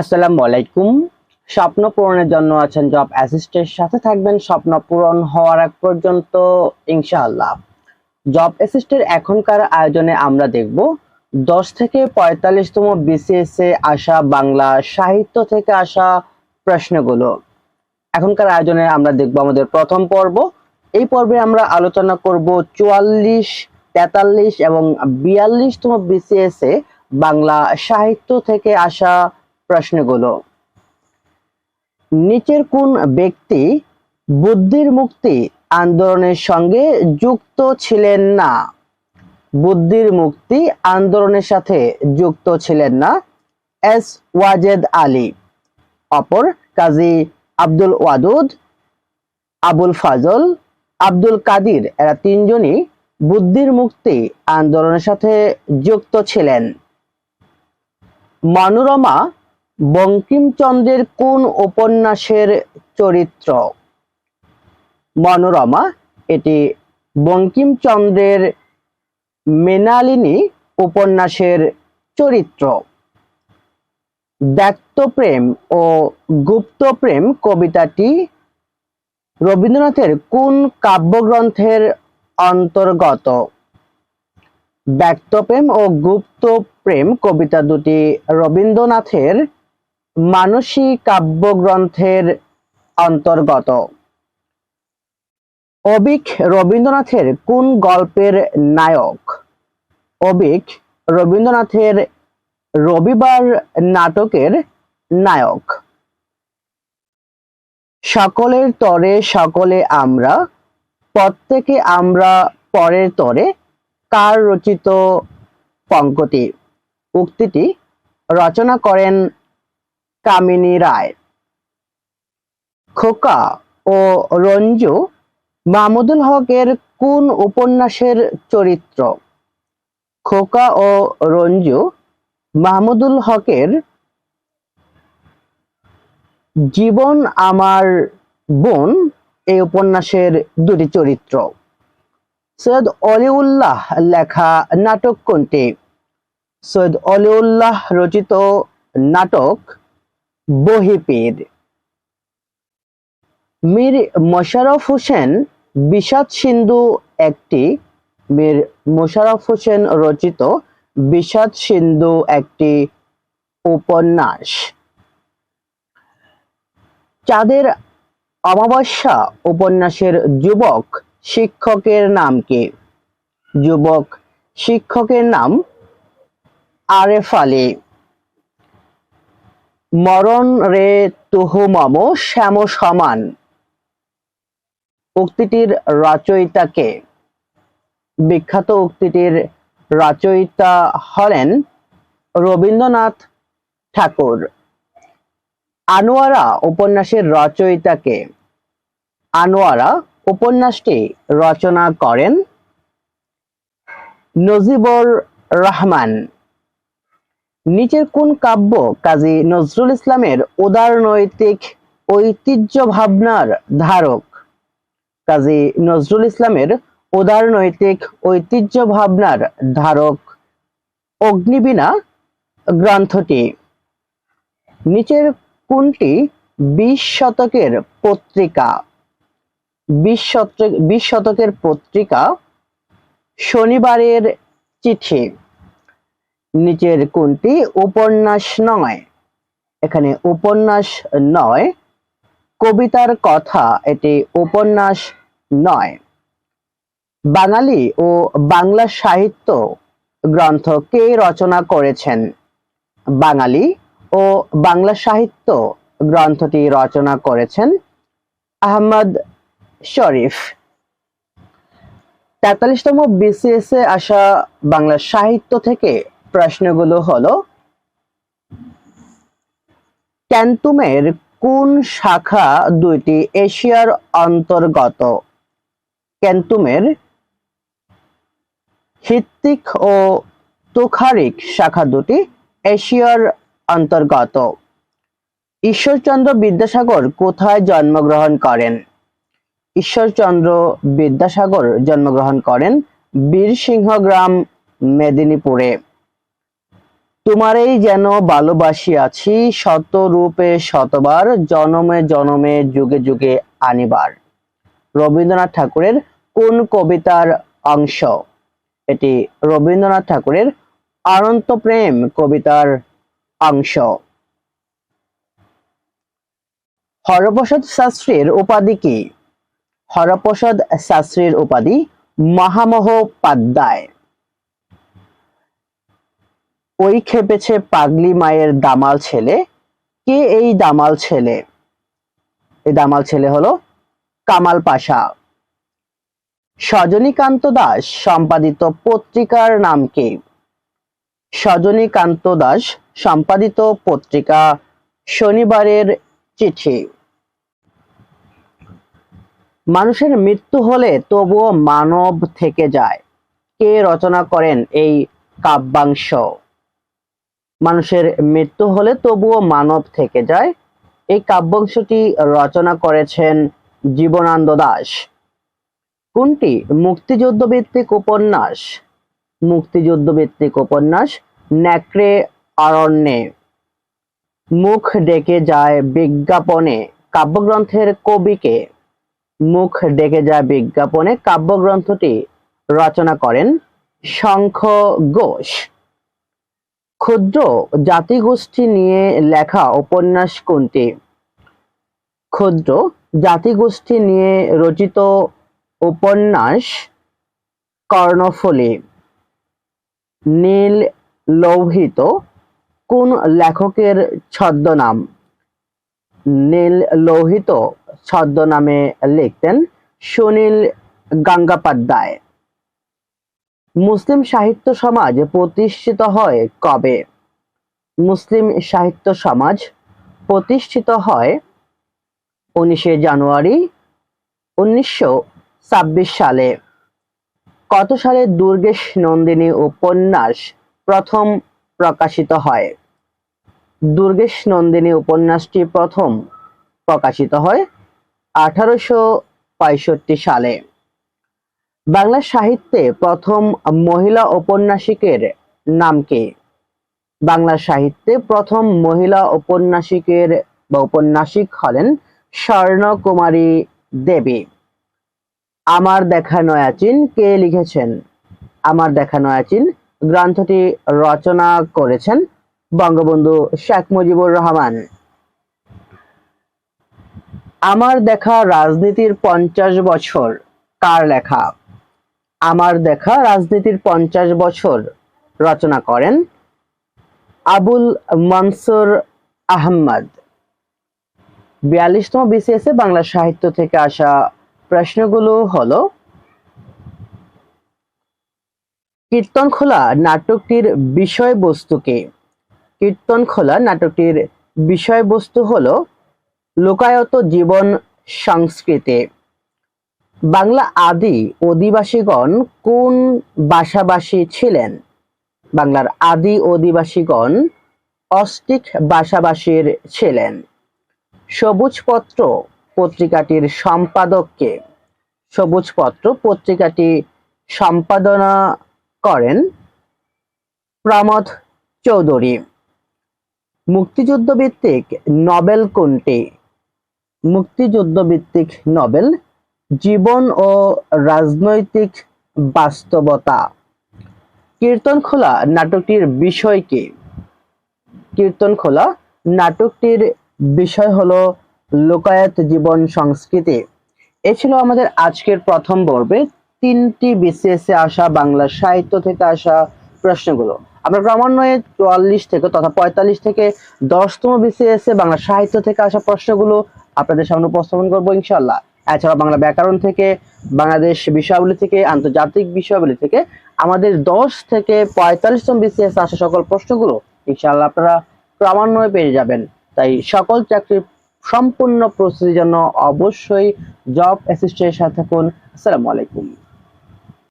আসসালামু আলাইকুম। স্বপ্ন পূরণের জন্য আছেন জব অ্যাসিস্টের সাথে থাকবেন স্বপ্ন পূরণ হওয়ার আগ পর্যন্ত, ইনশাআল্লাহ। জব অ্যাসিস্টের এখনকার আয়োজনে আমরা দেখব, দশ থেকে পঁয়তাল্লিশতম বিসিএস এ আসা বাংলা সাহিত্য থেকে আসা প্রশ্নগুলো। এখনকার আয়োজনে আমরা দেখব আমাদের প্রথম পর্ব। এই পর্বে আমরা আলোচনা করব চুয়াল্লিশ, তেতাল্লিশ এবং বিয়াল্লিশতম বিসিএস এ বাংলা সাহিত্য থেকে আসা প্রশ্নগুলো। নিচের কোন ব্যক্তি বুদ্ধির মুক্তি আন্দোলনের সঙ্গে যুক্ত ছিলেন না? বুদ্ধির মুক্তি আন্দোলনের সাথে যুক্ত ছিলেন না? এস ওয়াজেদ আলী। অপর কাজী আব্দুল ওয়াদুদ, আবুল ফাজল, আব্দুল কাদির। এরা তিনজনই বুদ্ধির মুক্তি আন্দোলনের সাথে যুক্ত ছিলেন। মনোরমা বঙ্কিমচন্দ্রের কোন উপন্যাসের চরিত্র? মনোরমা, এটি বঙ্কিমচন্দ্রের মেনালিনী উপন্যাসের চরিত্র। ব্যক্তপ্রেম ও গুপ্তপ্রেম কবিতাটি রবীন্দ্রনাথের কোন কাব্যগ্রন্থের অন্তর্গত? ব্যক্তপ্রেম ও গুপ্ত প্রেম কবিতা দুটি রবীন্দ্রনাথের মানসী কাব্যগ্রন্থের অন্তর্গত। অবিক রবীন্দ্রনাথের কোন গল্পের নায়ক? অবিক রবীন্দ্রনাথের রবিবার নাটকের নায়ক। সকলের তরে সকলে আমরা, প্রত্যেকে আমরা পরের তরে কার রচিত পঙ্কতি? উক্তিটি রচনা করেন কামিনী রায়। খোকা ও রঞ্জু মাহমুদুল হকের কোন উপন্যাসের চরিত্র? খোকা ও রঞ্জু মাহমুদুল হকের জীবন আমার বোন এই উপন্যাসের দুটি চরিত্র। সৈয়দ অলিউল্লাহ লেখা নাটক কোনটি? সৈয়দ অলিউল্লাহ রচিত নাটক বহিপীর মীর মোশাররফ হোসেন বিষাদ সিন্ধু একটি। মীর মোশাররফ হোসেন রচিত বিষাদ সিন্ধু একটি উপন্যাস। চাঁদের অমাবস্যা উপন্যাসের যুবক শিক্ষকের নাম কি? যুবক শিক্ষকের নাম আরেফ আলী। মরণ রে তুহু মম শ্যাম সমান। উক্তিটির রচয়িতাকে বিখ্যাত উক্তিটির রচয়িতা হলেন রবীন্দ্রনাথ ঠাকুর। আনোয়ারা উপন্যাসের রচয়িতাকে আনোয়ারা উপন্যাসটি রচনা করেন নজিবুর রহমান। নিচের কোন কাব্য কাজী নজরুল ইসলামের উদারনৈতিক ঐতিহ্য ভাবনার ধারক? কাজী নজরুল ইসলামের উদারনৈতিক ঐতিহ্য ভাবনার ধারক অগ্নিবীণা গ্রন্থটি। নিচের কোনটি বিশ শতকের পত্রিকা? বিশ শতক, বিশ শতকের পত্রিকা শনিবারের চিঠি। নিচের কোনটি? উপন্যাস নয়। এখানে উপন্যাস নয়। কবিতার কথা, এটি উপন্যাস নয়। বাঙালি ও বাংলা সাহিত্য গ্রন্থ কে রচনা করেছেন? বাঙালি ও বাংলা সাহিত্য গ্রন্থটি রচনা করেছেন আহমদ শরীফ। তেতাল্লিশতম বিসিএস এ আসা বাংলা সাহিত্য থেকে প্রশ্নগুলো হলো ক্যান্তুমের কোন শাখা দুইটি এশিয়ার অন্তর্গত? ক্যান্তুমের হিত্তিক ও তুখারিক শাখা দুটি এশিয়ার অন্তর্গত। ঈশ্বরচন্দ্র বিদ্যাসাগর কোথায় জন্মগ্রহণ করেন? ঈশ্বরচন্দ্র বিদ্যাসাগর জন্মগ্রহণ করেন বীরসিংহ গ্রাম মেদিনীপুরে। তোমারই যেন ভালোবাসি আছি শত রূপে শতবার, জনমে জনমে, যুগে যুগে আনিবার। রবীন্দ্রনাথ ঠাকুরের কোন কবিতার অংশ? এটি রবীন্দ্রনাথ ঠাকুরের অনন্ত প্রেম কবিতার অংশ। হরপ্রসাদ শাস্ত্রীর উপাধি কি? হরপ্রসাদ শাস্ত্রীর উপাধি মহামহোপাধ্যায়। ওই খেপেছে পাগলি মায়ের দামাল ছেলে। কে এই দামাল ছেলে? এই দামাল ছেলে হলো কামাল পাশা। সজনীকান্ত দাস সম্পাদিত পত্রিকার নাম কি? সজনীকান্ত দাস সম্পাদিত পত্রিকা শনিবারের চিঠি। মানুষের মৃত্যু হলে তবুও মানব থেকে যায়। কে রচনা করেন এই কাব্যাংশ? মানুষের মৃত্যু হলে তবুও মানব থেকে যায়। এই কাব্যাংশটি রচনা করেছেন জীবনানন্দ দাস। কোনটি? মুক্তিযুদ্ধ ভিত্তিক উপন্যাস। মুক্তিযুদ্ধ ভিত্তিক উপন্যাস ন্যাকড়ে অরণ্যে মুখ ডেকে যায় বিজ্ঞাপনে কাব্যগ্রন্থের কবিকে। মুখ ডেকে যায় বিজ্ঞাপনে কাব্যগ্রন্থটি রচনা করেন শঙ্খ ঘোষ। ক্ষুদ্র জাতিগোষ্ঠী নিয়ে লেখা উপন্যাস কোনটি? ক্ষুদ্র জাতিগোষ্ঠী নিয়ে রচিত উপন্যাস কর্ণফুলী। নীল লৌহিত কোন লেখকের ছদ্মনাম? নীল লৌহিত ছদ্মনামে লিখতেন সুনীল গঙ্গোপাধ্যায়। মুসলিম সাহিত্য সমাজ প্রতিষ্ঠিত হয় কবে? মুসলিম সাহিত্য সমাজ প্রতিষ্ঠিত হয় উনিশে জানুয়ারি উনিশশো ছাব্বিশ সালে। কত সালে দুর্গেশ নন্দিনী উপন্যাস প্রথম প্রকাশিত হয়? দুর্গেশ নন্দিনী উপন্যাসটি প্রথম প্রকাশিত হয় আঠারোশো পঁয়ষট্টি সালে। বাংলা সাহিত্যে প্রথম মহিলা ঔপন্যাসিকের নাম কি? বাংলা সাহিত্যে প্রথম মহিলা ঔপন্যাসিকের বা ঔপন্যাসিক হলেন স্বর্ণকুমারী দেবী। আমার দেখা নয়াচিন কে লিখেছেন? আমার দেখা নয়াচিন গ্রন্থটি রচনা করেছেন বঙ্গবন্ধু শেখ মুজিবুর রহমান। আমার দেখা রাজনীতির পঞ্চাশ বছর কার লেখা? আমার দেখা রাজনীতির পঞ্চাশ বছর রচনা করেন আবুল মনসুর আহমদ। বিয়াল্লিশতম বিসিএস বাংলা সাহিত্য থেকে আসা প্রশ্নগুলো হলো, কীর্তন খোলা নাটকটির বিষয়বস্তুকে, কীর্তন খোলা নাটকটির বিষয়বস্তু হলো লোকায়ত জীবন সংস্কৃতি। বাংলা আদি অধিবাসীগণ কোন ভাষাভাষী ছিলেন? বাংলার আদি অধিবাসীগণ অস্টিক ভাষাভাষীর ছিলেন। সবুজপত্র পত্রিকাটির সম্পাদককে সবুজপত্র পত্রিকাটি সম্পাদনা করেন প্রমথ চৌধুরী। মুক্তিযুদ্ধ ভিত্তিক নবেল কোনটি? মুক্তিযুদ্ধ ভিত্তিক নবেল জীবন ও রাজনৈতিক বাস্তবতা। কীর্তন খোলা নাটকটির বিষয় কি? কীর্তন খোলা নাটকটির বিষয় হলো লোকায়ত জীবন সংস্কৃতি। এ ছিল আমাদের আজকের প্রথম পর্বে। তিনটি বিসিএস আসা, বাংলা সাহিত্য থেকে আসা প্রশ্নগুলো। আমরা ক্রমান্বয়ে চুয়াল্লিশ থেকে তথা পঁয়তাল্লিশ থেকে দশতম বিসিএস বাংলা সাহিত্য থেকে আসা প্রশ্নগুলো আপনাদের সামনে উপস্থাপন করব ইনশাল্লাহ এছাড়া বাংলা ব্যাকরণ থেকে, বাংলাদেশ বিষয়াবলী থেকে, আন্তর্জাতিক বিষয়াবলী থেকে, আমাদের দশ থেকে পঁয়তাল্লিশতম বিসিএস আসা সকল প্রশ্নগুলো ইনশাল্লাহ আপনারা ক্রমান্বয়ে পেয়ে যাবেন। তাই সকল চাকরির সম্পূর্ণ প্রস্তুতির জন্য অবশ্যই জব অ্যাসিস্ট্যান্টের সাথে থাকুন। আসসালামু আলাইকুম।